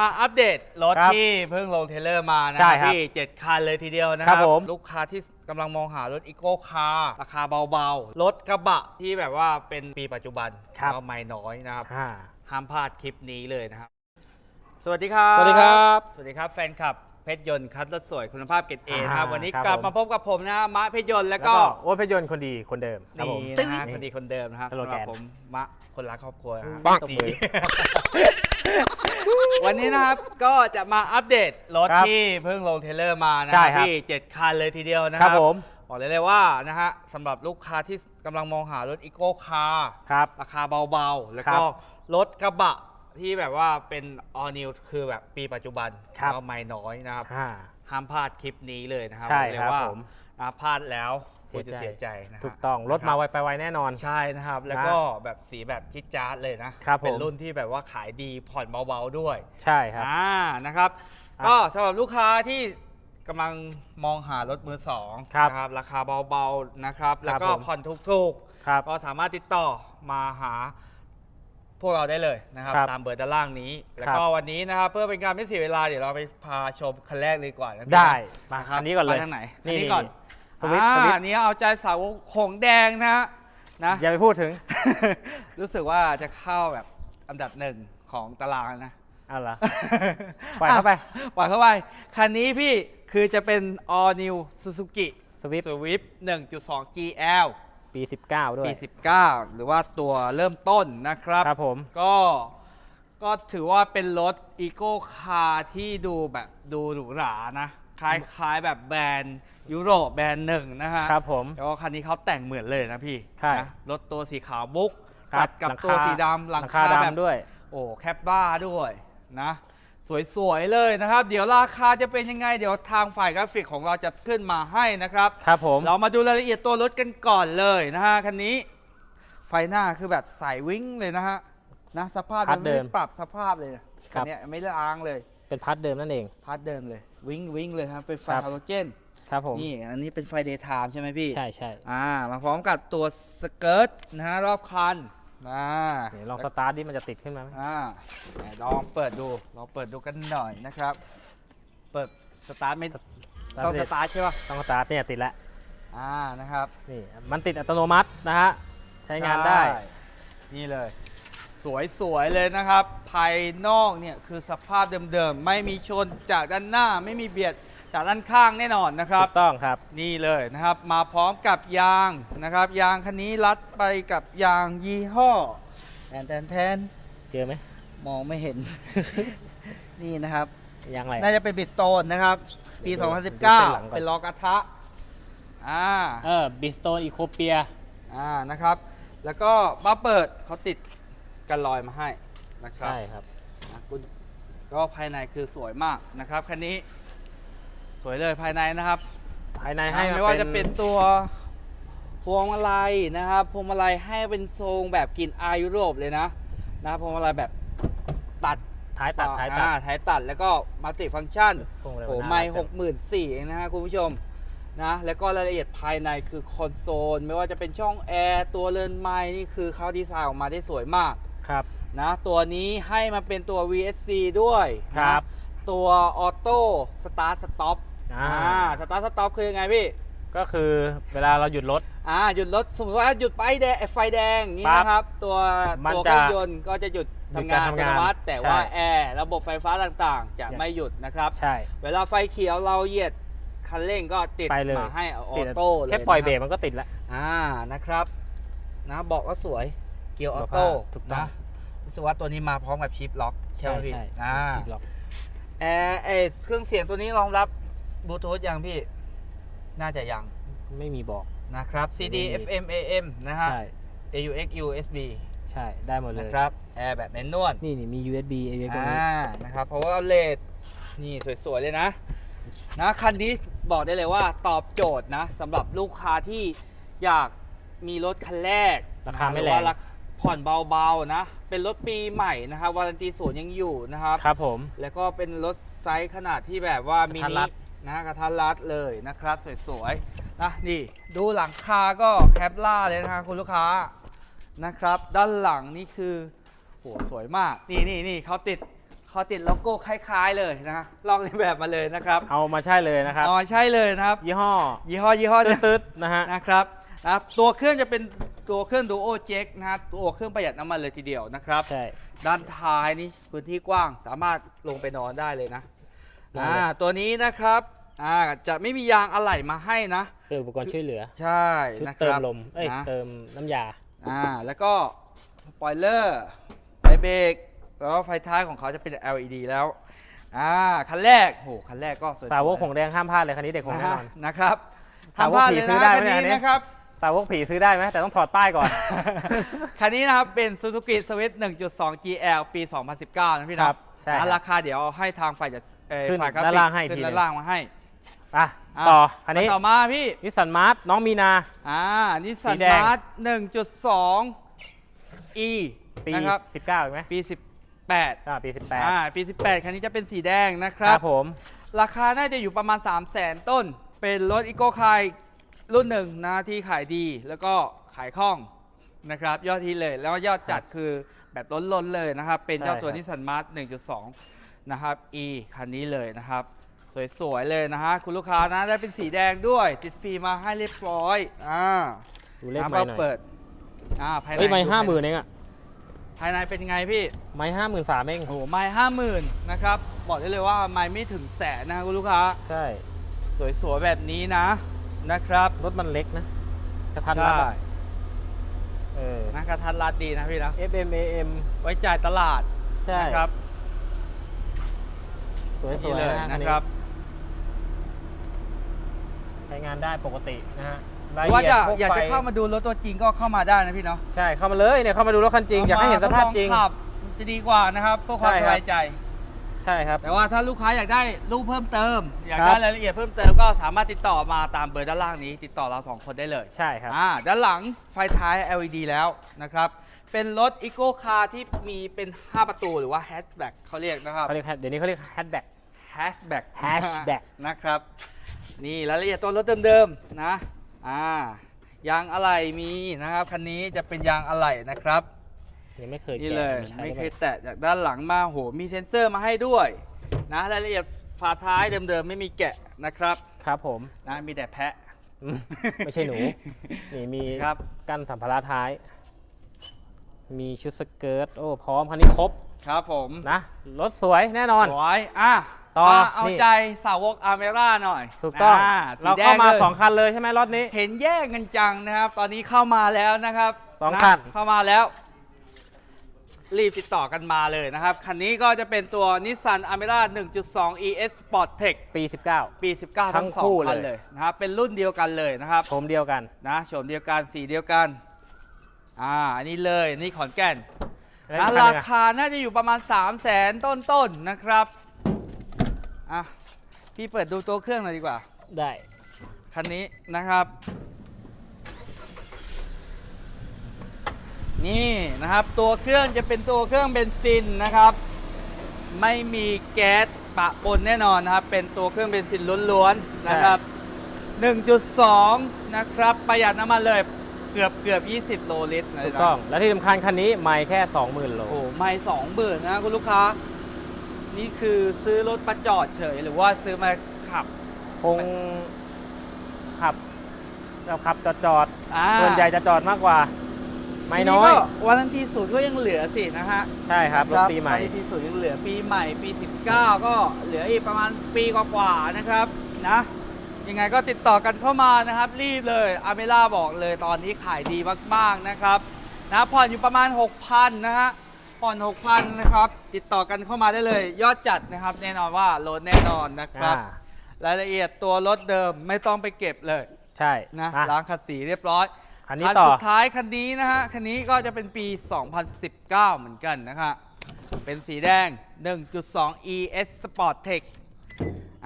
มาอัปเดตรถครับที่เพิ่งลงเทรลเลอร์มานะใช่ครับครับพี่เจ็ดคันเลยทีเดียวนะคครัรับบผมลูกค้าที่กำลังมองหารถอีโก้คาร์ราคาเบาๆ รถกระบะที่แบบว่าเป็นปีปัจจุบันครับ ก็ไม่น้อยนะครับ อ่า ห้ามพลาดคลิปนี้เลยนะครับ สวัสดีครับ สวัสดีครับ สวัสดีครับแฟนคลับ เพชรยนต์คัดรถสวยคุณภาพเกรดเออ่านะครับวันนี้ครับกลับผม มาพบกับผมนะฮะมะเพชรยนต์แล้วแล้วก็ก็โอ้พยนต์คนดีคนเดิมครับผม นี่นะฮะคนดีคนเดิมนะครับสโลสำหแกรับนผมมะคนรักครอบครัวนะฮะตบนี่มือวันนี้นะครับก็จะมาอัปเดตรถครับที่เพิ่งลงเทรลเลอร์มานะใช่ครับครับ พี่เจ็ดคันเลยทีเดียวนะคครัรับบผม บอกเลยเลยว่านะฮะสำหรับลูกค้าที่กำลังมองหารถอีโก้คาร์ ครับ ราคาเบาๆ แล้วครัก็บรถกระบะ ที่แบบว่าเป็น all new คือแบบปีปัจจุบันครับก็ไม่น้อยนะครับ อ่า ห้ามพลาดคลิปนี้เลยนะครับใช่อกเลยครับว่าผมนะพลาดแล้วคุณจะเสีเสียยใจใจนะฮะถูกต้องรถนะคมาบไวไปไวแน่นอน ใช่นะครับ แล้วก็แบบสีแบบจิ๊ดจ๊าดเลยนะ ครับเป็นผมรุ่นที่แบบว่าขายดีผ่อนเบาๆด้วย ใช่ครับ อ่า นะครับครับก็สำหรับลูกค้าที่กำลังมองหารถมือสองครับนะครับ ราคาเบาๆนะครับ แล้วก็ผม ผ่อนถูกครับๆก็สามารถติดต่อมาหา พวกเราได้เลยนะครับ ครับตามเบอร์ด้านล่างนี้ แล้วก็วันนี้นะครับเพื่อเป็นการไม่เสียเวลาเดี๋ยวเราไปพาชมคันแรกเลยดีกว่านะพี่ได้มาะครับอันนี้ก่อนเลยไปทางไหนอันนี่นี้ก่อนสวิตช์สวิตอ่าช์นี่เอาใจสาวกหงแดงนะฮะนะ อย่าไปพูดถึง รู้สึกว่าจะเข้าแบบอันดับหนึ่งของตารางนะ เอาล่ะ ปล่อยเข้าไปะปล่อยเข้าไป คันนี้พี่คือจะเป็น all new Suzuki สวิฟ Swift 1.2 GL ปี 19 ด้วย ปี 19 หรือว่าตัวเริ่มต้นนะครับ ครับผม ก็ก็ถือว่าเป็นรถอีโก้คาร์ที่ดูแบบดูหรูหรานะ คล้ายๆแบบแบรนด์ยุโรปแบรนด์หนึ่งนะฮะครับผมแล้วก็คันนี้เขาแต่งเหมือนเลยนะพี่ใช่นะรถตัวสีขาวบุ๊กครัตัดกับหลังตัวคาสีดำหลังหลังคาคาแบบดำด้วย โอ้แคปบ้าด้วยนะ สวยๆเลยนะครับ เดี๋ยวราคาจะเป็นยังไง เดี๋ยวทางฝ่ายกราฟิกของเราจะขึ้นมาให้นะครับ ครับผม เรามาดูรายละเอียดตัวรถกันก่อนเลยนะฮะคันนี้ ไฟหน้าคือแบบใสวิ่งเลยนะฮะนะสภาพพัดเดิมไปรับสภาพเลยนะครัคันบเนี้ยไม่ได้อ้างเลย เป็นพัดเดิมนั่นเองพัดเดิมเลย วิ่งวิ่งเลยครับเป็นไฟครับฮาโลเจนครับผมนี่อันนี้เป็นไฟเดย์ไทม์ใช่ไหมพี่ใช่ใช่อ่ามาพร้อมกับตัวสเกิร์ตนะฮะรอบคัน นะเดี๋ยวลองสตาร์ทดิมันจะติดขึ้นมาไหมอ่าไหนลองเปิดดูลองเปิดดูกันหน่อยนะครับ เปิดสตาร์ทไม่ต้องสตาร์ทใช่ป่ะต้องสตาร์ทเนี่ยติดแล้วอ่านะครับนี่มันติดอัตโนมัตินะฮะใช้งานได้ใช่นี่เลย สวยๆเลยนะครับ ภายนอกเนี่ยคือสภาพเดิมๆ ไม่มีชนจากด้านหน้าไม่มีเบียด จากด้านข้างแน่นอนนะครับ ถูกต้องครับ นี่เลยนะครับมาพร้อมกับยางนะครับ ยางคันนี้รัดไปกับยางยี่ห้อแทนแทนแทนเจอไหมมองไม่เห็น นี่นะครับยังไร น่าจะเป็นบิสโตนนะครับ ปีดูดูเส้นหลังก่อน2019เป็นล้อกระทะอ่าเออบิสโตนอีโคเปียอ่านะครับ แล้วก็มาเปิดเขาติดกันรอยมาให้นะครับใช่ครับอะคุณก็ภายในคือสวยมากนะครับคันนี้ สวยเลยภายในนะครับภายในให้ไม่ว่าจะเป็นตัวพวงมาลัยนะครับพวงมาลัยให้เป็นทรงแบบกลิ่นอายยุโรปเลยนะนะครับพวงมาลัยแบบตัดท้ายตัดท้ายตัดอ่ท้ายตัดแล้วก็มัลติฟังก์ชันพวงมาลัยโอ้มันน่าไม่รักหกหมื่นสี่เองนะฮะคุณผู้ชมนะแล้วก็รายละเอียดภายในคือคอนโซลไม่ว่าจะเป็นช่องแอร์ตัวเรือนไม้นี่คือเขาดีไซน์ออกมาได้สวยมากครับนะตัวนี้ให้มาเป็นตัว VSC ด้วยครับนะตัวออโต้สตาร์ทสต็อป อ่าสตาร์ทสต็อปคือยังไงพี่ก็คือเวลาเราหยุดรถ อ่าหยุดรถสมมติว่าหยุดไฟแดงไฟแดงอย่างนี้ปั๊บนะครับ ตัวมันตัวจะเครื่องยนต์ก็จะหยุดหยุดทำงานการอัทำตงานโนมัติแต่ว่าใช่แอร์ระบบไฟฟ้าต่างๆ จะอย่าไม่หยุดนะครับใช่เวลาไฟเขียวเราเหยียดคันเร่งก็ติดไปเลยมาให้ออติดโต้เลยแค่ปล่อยเบรกนะคมันก็ติดแล้วอ่านะครับนะบอกว่าสวยเกียร์ออโต้ถูกต้องนะรู้สึกว่าตัวนี้มาพร้อมกับชิปล็อกใช่ไหมพี่ใช่อ่าชิปล็อกแอร์เอยเครื่องเสียงตัวนี้รองรับ บลูทูธยังพี่ น่าจะยังไม่มีบอก นะครับ CD ไม่มี FM AM นะฮะ ใช่ AUX USB ใช่ได้หมดเลนะย ครับแอร์แบบแมนนวลนี่นี่มี USB AUX ตรงนี้อ่านะครับเพราะว่าเลดนี่สวย ๆ เลยนะ นะคันนี้บอกได้เลยว่าตอบโจทย์นะสำหรับลูกค้าที่อยากมีรถคันแรก ราคาไม่หแรอง ว่าราคาผ่อนเบาๆนะ เป็นรถปีใหม่นะครับวารันตีศูนย์ยังอยู่นะครับ ครับผม แล้วก็เป็นรถไซส์ขนาดที่แบบว่ากระมิทัดนิรัด นะกระทัดรัดเลยนะครับสวยๆนะนี่ดูหลังคาก็แคปล่าเลยนะคะคุณลูกค้านะครับ ด้านหลังนี่คือโหสวยมากนี่นี่นี่เขาติดเขเขาติดโลโก้คล้าย ๆเลยนะลองในนแบบมาเลยนะครับเอามาใช่เลยนะครับ อ๋อใช่เลยนะครับ ยี่ห้อยี่ห้อยี่ห้อเนี่ย ตืดๆนะฮะ นะครับนะครับ ตัวเครื่องจะเป็นตัวเครื่องดูโอเจ็กนะครับตัวเครื่องประหยัดน้ำมันเลยทีเดียวนะครับ ใช่ ด้านท้ายนี่พื้นที่กว้างสามารถลงไปนอนได้เลยนะน อนอ่าเลยตัวนี้นะครับอ่าจะไม่มียางอะไหล่มาให้นะคืออุปกรณ์ช่วยเหลือ ใช่ชุดนะคเติมรับลม เอ้ย นะเติมน้ำยา อ่าแล้วก็สปอยเลอร์ไฟเบรกแล้วก็ไฟท้ายของเขาจะเป็น LED แล้วอ่าคันแรกโหคันแรกก็ยๆสาวกหงแดงห้ามพลาดเลยคันนี้เด็กหงแน่นอน นะครับสาวกทำพลาดผีเลยซื้อนะได้คัไหมนเนี่ยอันนี้ นี้นะครับ สาวกผีซื้อได้ไหมแต่ต้องถอดป้ายก่อน คันนี้นะครับเป็น Suzuki Swift 1.2 GL ปี 2019 นะพี่ครันะบ ใช่อะครับราคาเดี๋ยวให้ทางฝ่ายจัดเอ่อขึ้นฝ่ายกราฟิกด้านล่างให้ขึ้นทีหนึ่งด้านล่างมาให้อะะต่อคันนี้ต่อมาพี่ นิสสันมาร์ทน้องมีนา อ่านิสสันสีแดง มาร์ท1.2 E ปี นะครับ 19อีกไหมปี 18อ่าปีอ่า18ปี 18 คันนี้จะเป็นสีแดงนะคครัรับ บผมราคาน่าจะอยู่ประมาณ 3 0 0แสนต้น เป็นรถอีโก้คายรุ่นหนึ่งนะที่ขายดีแล้วก็ขายคล่องนะครับ ยอดทีเลยแล้วยอดจัดคือ แบบล้นๆเลยนะครับ เป็นเจ้าตัวนิสสันมาร์ท1.2 นะครับ E คันนี้เลยนะครับ สวยๆเลยนะฮะ คุณลูกค้านะได้เป็นสีแดงด้วย ติดฟรีมาให้เรียบร้อย อ่าดูเลขน้ำไม่หน่อยเปิด อ่าภายในเฮ้ยไม่ดูห้าหมื่นเองอะภายในเป็นยังไงพี่ไม่ห้าหมื่นสามเองโอ้โหไม่ห้าหมื่นนะครับ บอกได้เลยว่าไม่ไม่ถึงแสนนะคุณลูกค้า ใช่ สวยๆแบบนี้นะนะครับ รถมันเล็กนะกระทันรัดใช่อะ เออ นะกระทันรัดดีนะพี่นะ FM AM ไว้จ่ายตลาดใช่นะครับสวยนี่ๆเลยนะฮะคันนะนี้ครับ ใช้งานได้ปกตินะฮะว่าจะพวอยากจะไฟเข้ามาดูรถตัวจริงก็เข้ามาได้นะพี่เนาะใช่เข้ามาเลยเนี่ยเข้ามาดูรถคันจริง อยากให้เห็นสภาพจริงเอมทดลอขับ จะดีกว่านะครับเพื่อความใช่สครับ บายใจ ใช่ครับ แต่ว่าถ้าลูกค้าอยากได้รูปเพิ่มเติม อยากครับได้รายละเอียดเพิ่มเติมก็สามารถติดต่อมาตามเบอร์ด้านล่างนี้ ติดต่อเราสองคนได้เลยใช่ครับ อ่าด้านหลังไฟท้าย LED แล้วนะครับ เป็นรถอีโก้คาร์ที่มีเป็น 5 ประตูหรือว่าแฮชแบ็กเขาเรียกนะครับเขาเรียก hatch- เดี๋ยวนี้เขาเรียกแฮชแบ็ก แฮชแบ็ก Hatchback นะครับ นี่รายละเอียดตัวรถเดิมๆนะอ่ายางอะไหล่มีนะครับคันนี้จะเป็นยางอะไหล่นะครับ ยังไม่เคยนี่แกะเลยาใช้ไม่เคยลแตะจากด้านหลังมาโหมีเซ็นเซอร์มาให้ด้วยนะรายละเอียดฝาท้ายเดิมๆไม่มีแกะนะครับครับผมนะมีแต่แพะ อืมไม่ใช่หนู นี่มีครับ กั้นสัมภาระท้าย มีชุดสเกิร์ตโอ้พร้อมคันนี้ครบครับผมนะรถสวยแน่นอน สวยอะต่อมาเอานี่ ใจสาวกอาเมร่าหน่อยถูกต้องาสีเราแดเข้ามาลย สองคันเลยใช่ไหมรถนี้ เห็นแย่งกันจังนะครับ ตอนนี้เข้ามาแล้วนะครับสองะคันเข้ามาแล้ว รีบติดต่อกันมาเลยนะครับ คันนี้ก็จะเป็นตัว Nissan Almera 1.2 ES Sport Tech ปีปี 19 ทั้งทั้งสอคู่งคันเลยเลยนะครับเป็นรุ่นเดียวกันเลยนะครับ19ชมเดียวกัน นะโฉมเดียวกันสีเดียวกันอ่าอันนี้เลยนี่ขอนแก่นแล้วนะอีกคันหรานึ่งอะ คาน่าจะอยู่ประมาณ 3 0 0แสนต้นๆนะครับอะพี่เปิดดูตัวเครื่องหน่อยดีกว่า ได้ คันนี้นะครับ นี่นะครับตัวเครื่องจะเป็นตัวเครื่องเบนซินนะครับ ไม่มีแก๊สปะปนแน่นอนนะครับ เป็นตัวเครื่องเบนซินล้วนๆนะครับ 1.2 นะครับ ประหยัดน้ำมันเลยเกือบเกือบ 20 โลลิตรเลยถูกนะต้อง และที่สำคัญคันนี้ไม่แค่ 20,000 โล โอ้โหไม่สองหมื่นนะคุณลูกค้า นี่คือซื้อรถประจอดเฉย หรือว่าซื้อมาขับ คงขับเราขับจอดจอดอ่าๆส่วนใหญ่จะจอดมากกว่า ไม่น้อยทีก็วันทันทีศูนย์ก็ยังเหลือสินะฮะใช่ครับรถปีใหม่วันทันทีศูนย์ยังเหลือปีใหม่ปี 19 ก็เหลืออีกประมาณปีกว่าๆนะครับนะยังไงก็ติดต่อกันเข้ามานะครับ รีบเลยอาเมล่าบอกเลยตอนนี้ขายดีมากๆนะครับนะผ่อนอยู่ประมาณ 6,000นะฮะผ่อน6,000นะครับ ติดต่อกันเข้ามาได้เลย ยอดจัดนะครับ แน่นอนว่าโหลดแน่นอนนะครับ อ่ารายละเอียดตัวรถเดิมไม่ต้องไปเก็บเลย ใช่นะอ่ล้างขัดสีเรียบร้อย คันนี้คันต่อ สุดท้ายคันนี้นะฮะ คันนี้ก็จะเป็นปี 2019 เหมือนกันนะคะเป็นสีแดง 1.2 ES Sport Tech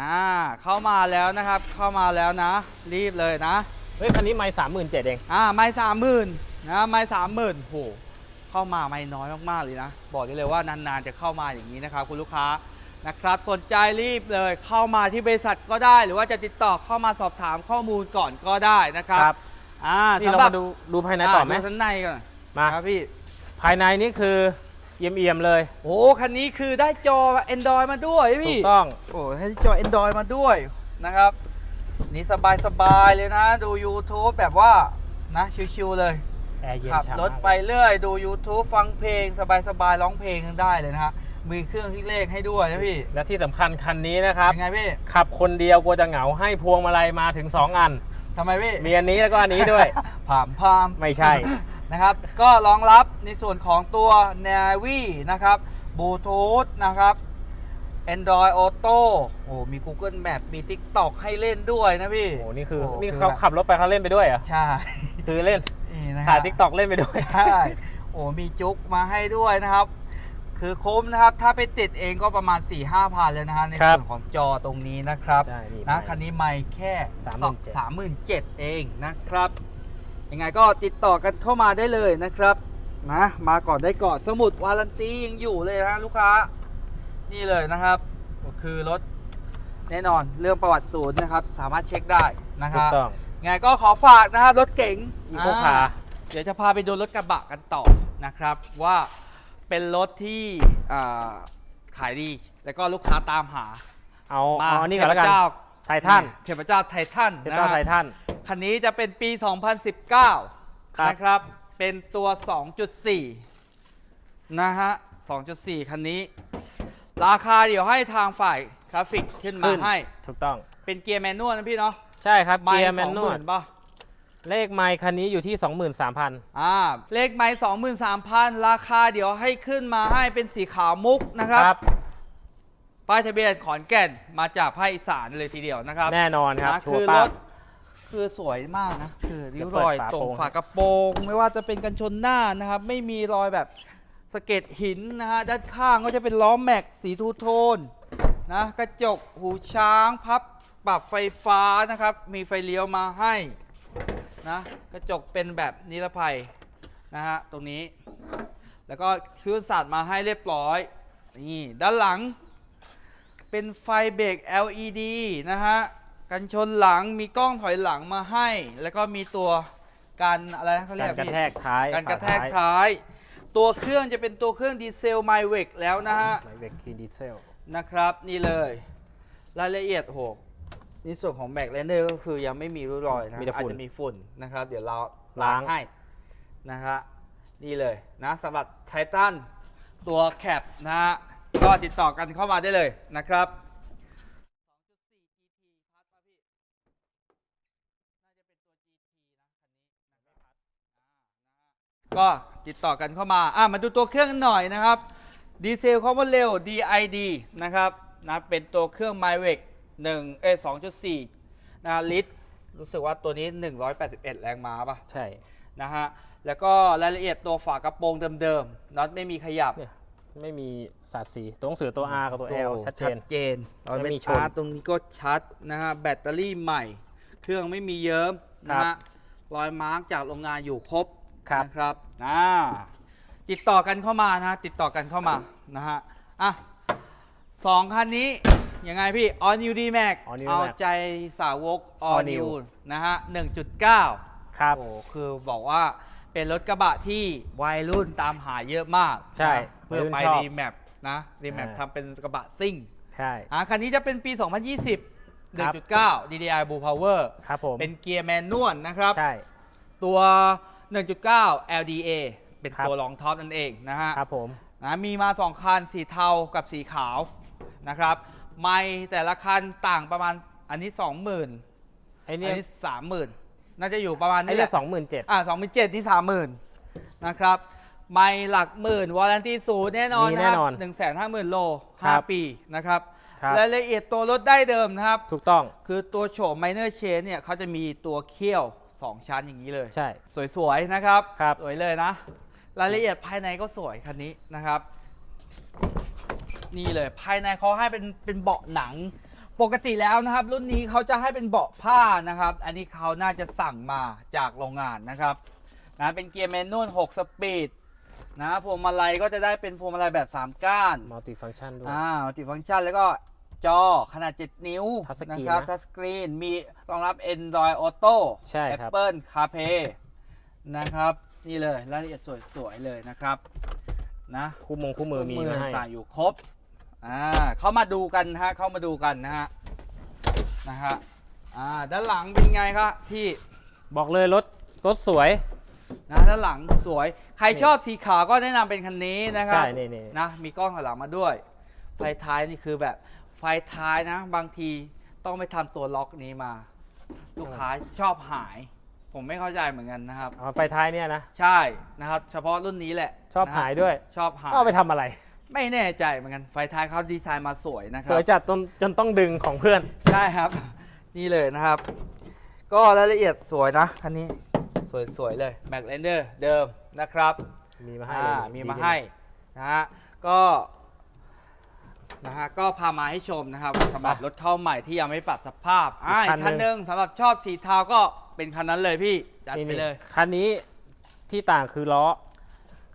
อ่า เข้ามาแล้วนะครับ เข้ามาแล้วนะ รีบเลยนะ เฮ้ยคันนี้ไม่สามหมื่นเจ็ดเอง อ่า ไม่สามหมื่นนะไม่สามหมื่นโห เข้ามาไม่น้อยมาก ๆ เลยนะ บอกได้เลยว่านาน ๆ จะเข้ามาอย่างนี้นะครับ คุณลูกค้านะครับ สนใจรีบเลย เข้ามาที่บริษัทก็ได้ หรือว่าจะติดต่อเข้ามาสอบถามข้อมูลก่อนก็ได้นะครับ ครับ อ่านี่เราสำหรับมาดูดูภายในต่อไหมดูชั้นในก่อนมา ครับพี่ ภายในนี่คือเยี่ยมเอี่ยมๆเลยโอ้คันนี้คือได้จอ Android มาด้วยถูพี่ กต้อง โอ้ให้จอ Android มาด้วยนะครับ นี่สบายสบายๆเลยนะ ดู YouTube แบบว่านะชิวๆเลย แอร์เย็นขับฉ่ำรถมากไปเรื่อย ดู YouTube ฟังเพลง สบายๆร้องเพลงกันได้เลยนะฮะมีเครื่องที่เลขให้ด้วยนะพี่และที่สำคัญคันนี้นะครับ เป็นไงพี่ ขับคนเดียวกลัวจะเหงาให้พวงมาลัยมาถึง 2 อัน ทำไมพี่มีอันนี้แล้วก็อันนี้ด้วยผามพามไม่ใช่ นะครับ ก็รองรับในส่วนของตัว Navi นะครับบลูทูธนะครับ Android Auto โอ้มี Google Map มี TikTok ให้เล่นด้วยนะพี่ โอ้โหนี่คือโนี่เขาขับรถไปเขาเล่นไปด้วยเหรอใช่คือเล่นนี่นะถ่ายฮะทิกตอกเล่นไปด้วย ใช่โอ้มีจุกมาให้ด้วยนะครับ คือคุ้มนะครับ ถ้าไปติดเองก็ประมาณ4 5พันเลยนะฮะในครับส่วนของจอตรงนี้นะครับใช่นี่นะไมค์คันนี้ไม่แค่37,000 สามหมื่นเจ็ดเองนะครับ ยังไงก็ติดต่อกันเข้ามาได้เลยนะครับนะมาก่อนได้ก่อนสมุดวารันตียังอยู่เลยนะลูกค้า นี่เลยนะครับ ก็คือรถแน่นอนเรื่องประวัติศูนย์นะครับ สามารถเช็คได้นะคถูรักบต้องไงก็ขอฝากนะครับรถเก๋งอีโคคาร์เดี๋ยวจะพาไปดูรถกระบะกันต่อนะครับว่า เป็นรถที่อ่าขายดี แล้วก็ลูกค้าตามหาเอามาเอาอันนี้ก่อนแล้วกัน เทพเจ้าไททัน เทพเจ้าไททันเทพเจ้านะไททัน คันนี้จะเป็นปี2019ครับนะครับ เป็นตัว 2.4 นะฮะ 2.4 คันนี้ ราคาเดี๋ยวให้ทางฝ่ายกราฟิกขึ้นมาขึ้นให้ ถูกต้อง เป็นเกียร์แมนนวลนะพี่เนาะใช่ครับไม่เกียร์แมนนวล20,000ป่ะ เลขไมค์คันนี้อยู่ที่ 23,000 อ่าเลขไม้23,000ราคาเดี๋ยวให้ขึ้นมาให้เป็นสีขาวมุกนะครับครับ ป้ายทะเบียนขอนแก่นมาจากภาคอีสานเลยทีเดียวนะครับแน่นอนครับนะชัวคือร์รป้า ถคือสวยมากนะ คือริ้วเดี๋รยวอยเปิดฝาตรงโปรงฝากระโปรงไม่ว่าจะเป็นกันชนหน้านะครับ ไม่มีรอยแบบสะเก็ดหินนะฮะด้านข้างก็จะเป็นล้อแม็กสีทูโทนนะกระจกหูช้างพับปรับไฟฟ้านะครับ มีไฟเลี้ยวมาให้ นะกระจกเป็นแบบนิรภัยนะฮะตรงนี้ แล้วก็คิ้วสัตว์มาให้เรียบร้อยนี่ด้านหลัง เป็นไฟเบรก LED นะฮะกันชนหลังมีกล้องถอยหลังมาให้ แล้วก็มีตัวการอะไรนะเขาเรียกากรกระพี่แทกท้ายการกระแทกฝาท้ายท้าย ตัวเครื่องจะเป็นตัวเครื่องดีเซลไมเวกแล้วนะฮะไมค์เบรกคีดีเซลนะครับนี่เลย รายละเอียดโห ในส่วนของแบกแลนเดอร์ก็คือยังไม่มีริ้วรอยนะมีแต่อาจฝุ่นจะมีฝุ่นนะครับ เดี๋ยวเราล้าง ให้นะฮะนี่เลยนะสำหรับไททันตัวแคปนะฮะ ก็ติดต่อกันเข้ามาได้เลยนะครับ ก็ติดต่อกันเข้ามาอะมาดูตัวเครื่องกันหน่อยนะครับ ดีเซลความเร็ว DID นะครับนะเป็นตัวเครื่อง m y w e c 1เอ้ย2.4นะลิตร รู้สึกว่าตัวนี้ 181 แรงม้าป่ะ ใช่ นะฮะ แล้วก็รายละเอียดตัวฝากระโปรงเดิมๆน็อตไม่มีขยับ เนี่ย ไม่มีสาดสีตัวหนังสือตัว R กับตัว L ชัดเจนเจนเราจะเป็นมีชน ชาร์จตรงนี้ก็ชัดนะฮะ แบตเตอรี่ใหม่ เครื่องไม่มีเยิ้มนะครัฮะบรอยมาร์กจากโรงงานอยู่ครบครับ นะครับอ่าติดต่อกันเข้ามานะติดต่อกันเข้ามานะฮะอะสองคันนี้ ยังไงพี่ All New D Max All New เอา D-Max ใจสาวก All All New New นะฮะ 1.9 ครับ โอ้คือบอกว่าเป็นรถกระบะที่วัยรุ่นตามหาเยอะมากใช่นะเพื่อไปวัยรุ่นชอบรีแมปนะรีแมปอ่า ทำเป็นกระบะซิ่งใช่ อ่าคันนี้จะเป็นปี 2020 ครับ 1.9 DDI Blue Power ครับผมเป็นเกียร์แมนนวลนะครับ ใช่ ตัว 1.9 LDA เป็นครับ ตัวรองท็อปนั่นเองนะฮะ ครับผม นะมีมา 2 คัน สีเทากับสีขาวนะครับ ไม่แต่ละคันต่างประมาณอันนี้20,000ไอ้อันเนี่ยนี้30,000น่าจะอยู่ประมาณไอ้นี้แหเนี่ยละสองหมื่นเจ็ด อ่าสองหมื่นเจ็ดที่สามหมื่นนะครับ ไม่หลักหมื่นวารันตีศูนย์แน่นอนมีนะแน่ครับนอนหนึ่งแสนห้าหมื่นโลครัห้าบปีนะครับครับ รายละเอียดตัวรถได้เดิมนะครับ ถูกต้อง คือตัวโฉม Minor Chain เนี่ยเขาจะมีตัวเขี้ยว 2 ชั้นอย่างนี้เลย ใช่ สวย ๆ นะครับ ครับ สวยเลยนะ รายละเอียดภายในก็สวยคันนี้นะครับ นี่เลย ภายในเขาให้เป็นเป็นเบาะหนัง ปกติแล้วนะครับ รุ่นนี้เขาจะให้เป็นเบาะผ้านะครับ อันนี้เขาน่าจะสั่งมาจากโรงงานนะครับนะเป็นเกียร์แมนนวล6สปีดนะพวงมาลัยก็จะได้เป็นพวงมาลัยแบบ 3 ก้านมัลติฟัง c t ชันด้วย อ่ามัลติฟังก์ชันแล้วก็จอขนาด 7 นิ้ว Touch screen นะครับนะทัชสกรีนมีรองรับ Android Auto ใช่ครับ Apple CarPlay นะครับ นี่เลยรายละเอียดสวยๆเลยนะครับ นะคู่มงคู่มือมีมาให้ใส่อยู่ครบ อ่าเข้ามาดูกันนะฮะเข้ามาดูกันนะฮะนะฮะอ่าด้านหลังเป็นไงครับพี่บอกเลยรถรถสวย นะด้านหลังสวย ใครชอบสีขาวก็แนะนำเป็นคันนี้นะครัใช่บนี่นี่ นะมีกล้องข้างหลังมาด้วย ไฟท้ายนี่คือแบบไฟท้ายนะ บางทีต้องไปทำตัวล็อกนี้มา ลูกค้าชอบหาย ผมไม่เข้าใจเหมือนกันนะครับเอาไฟท้ายเนี่ยนะ ใช่นะครับ เฉพาะรุ่นนี้แหละชอบนะฮะหายด้วยชอบหายก็เอาไปทำอะไร ไม่แน่ใจเหมือนกันไฟท้ายเขาดีไซน์มาสวยนะคสรัวยบจัดจนจนต้องดึงของเพื่อน ใช่ครับ นี่เลยนะครับ ก็รายละเอียดสวยนะคันนี้สวยสวยเลยแบ็กเลนเดอร์เดิมนะครับมีมาให้อ่าเลยมีมาให้นะฮะก็นะฮะก็พามาให้ชมนะครับสำหรับรถเข้าใหม่ที่ยังไม่ปรับสภาพอ่าอีกคันหนึ่งสำหรับชอบสีเทาก็เป็นคันนั้นเลยพี่จัดนี่ไปนี่เลย คันนี้ที่ต่างคือล้อ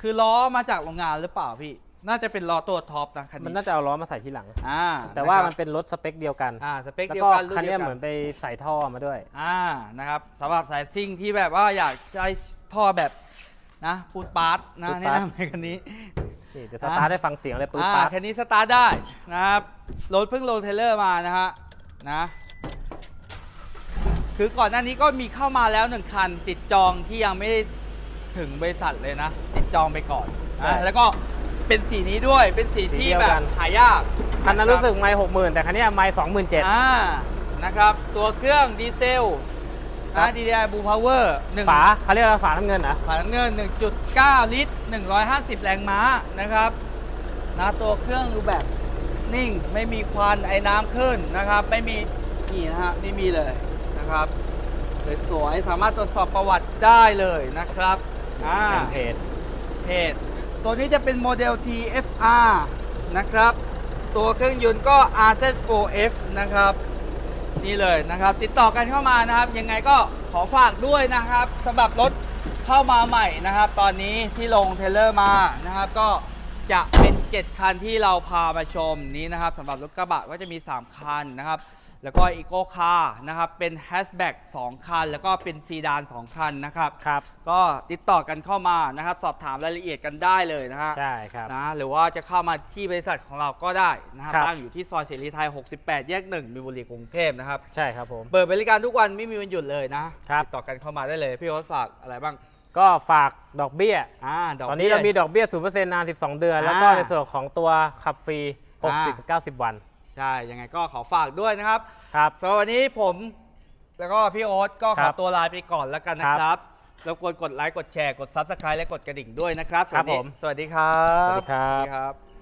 คือล้อมาจากโรงงานหรือเปล่าพี่ น่าจะเป็นล้อตัวท็อปนะคันมันนี้น่าจะเอาล้อมาใส่ทีหลัง อ่าแต่ว่าะครับมันเป็นรถสเปคเดียวกันอ่าสเปคแล้วเดียวก็กันรุ่คันนเนี้เดียวกัยเหมือนไปใส่ท่อมาด้วย อ่านะครับสำหรับสายซิ่งที่แบบว่าอยากใช้ท่อแบบนะปูดปาร์ตนะปูดแนะปาร์ต นำในคันนี้ นี่จะสตาร์ทให้ฟังเสียงเลยปื๊ดอ่าปั๊ดคันนี้สตาร์ทได้นะครับรถเพิ่งลงเทรลเลอร์มานะฮะนะ คือก่อนหน้านี้ก็มีเข้ามาแล้วหนึ่งคัน ติดจองที่ยังไม่ได้ถึงบริษัทเลยนะ ติดจองไปก่อนนะแล้วก็ เป็นสีนี้ด้วย เป็นสีที่แบบหายากคันนั้นรู้สึกไม่หกหมื่นแต่คันเนี้ยไม่สองหมื่นเจ็ด อ่านะครับ ตัวเครื่องดีเซลครันะ บ DDI Blue Power หนึ่งฝาเขาเรียกว่าฝาน้ำเงินเหรอ ฝาน้ำเงิน 1.9 ลิตร 150 แรงม้านะครับนะตัวเครื่องดูแบบนิ่งไม่มีควันไอ้น้ำขึ้นนะครับ ไม่มีนี่นะฮะไม่มีเลยนะครับสวยๆสามารถตรวจสอบประวัติได้เลยนะครับอ่าเป็นเพจเพจ ตัวนี้จะเป็นโมเดล TFR นะครับ ตัวเครื่องยนต์ก็ RZ4F นะครับ นี่เลยนะครับ ติดต่อกันเข้ามานะครับ ยังไงก็ขอฝากด้วยนะครับสำหรับรถเข้ามาใหม่นะครับ ตอนนี้ที่ลงเทเลอร์มานะครับ ก็จะเป็น 7 คันที่เราพามาชมนี้นะครับสำหรับรถกระบะก็จะมี 3 คันนะครับ แล้วก็อีโก้คาร์นะครับ เป็นแฮชแบ็ก2คัน แล้วก็เป็นซีดาน 2 คันนะครับ ครับ ก็ติดต่อกันเข้ามานะครับ สอบถามรายละเอียดกันได้เลยนะฮะใช่ครับนะหรือว่าจะเข้ามาที่บริษัทของเราก็ได้นะครับครับตั้งอยู่ที่ซอยเสรีไทย 68 แยก1มีนบุรีกรุงเทพนะครับ ใช่ครับผม เปิดบริการทุกวันไม่มีวันหยุดเลยนะครับติดต่อกันเข้ามาได้เลยพี่โอ๊ตฝากอะไรบ้างก็ฝากดอกเบี้ยอ่าดอกตอนนี้เรามีบี้ยดอกเบี้ย0%นาน 12 เดือน แล้วก็อ่าในส่วนของตัวขับฟรีอ่า60-90 วัน ใช่ยังไงก็ขอฝากด้วยนะครับครับ สำหรับวันนี้ผมแล้วก็พี่โอ๊ตก็ขครัอบตัวลาไปก่อนแล้วกันนะคครัรับบรบกวนกดไลค์กดแชร์กด Subscribe และกดกระดิ่งด้วยนะครับครับสวัสดีผม สวัสดีครับ สวัสดีครับครับ